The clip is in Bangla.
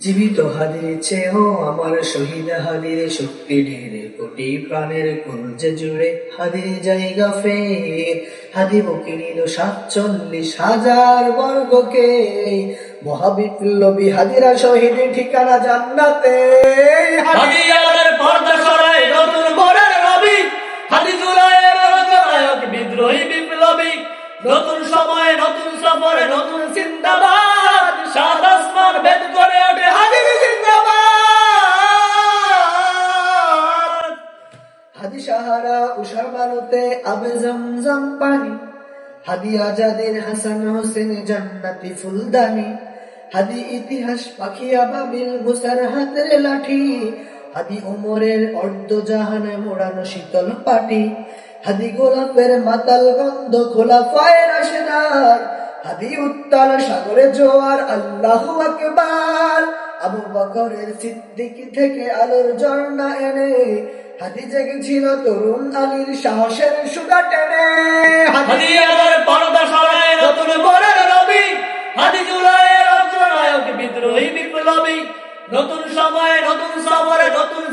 জীবিত হাদির চেয়েও আমার শহীদ হাদির শক্তি ঢেরে কোটি প্রাণের কুঞ্জে জুড়ে হাদির জায়গা ফের হাদি বুকে নিল সাতচল্লিশ হাজার বর্গকে? মহাবিপ্লবী হাদিরা শহীদ ঠিকানা জান্নাতে। বিদ্রোহী বিপ্লবী। নতুন সময়ে, নতুন সফরে, নতুন চিন্তাবাদ আবে জমজম পানি। হাদি আজাদের হাসান হোসেন জান্নাতি ফুলদানি। হাদি ইতিহাস হাতের লাঠি। হাদি অর্ধ জাহানে মোড়ানো শীতল পাটি। হাদি গোলাপের মাতাল গন্ধ খোলা ফায়ের আসেদার হাদি উত্তাল সাগরে জোয়ার, আল্লাহু আকবার। আবু বকরের সিদ্দিক থেকে আলোর ঝর্ণা এনে হাদি জেগেছিল তরুণ আলীর সাহসের সুগা টেনে। হাতি আবার পর্দা সরায় নতুন বরের রবি। হাতি জুলাইয়ের অগ্রনায়ক বিদ্রোহী বিপ্লবী। নতুন সময়ে নতুন সবরে নতুন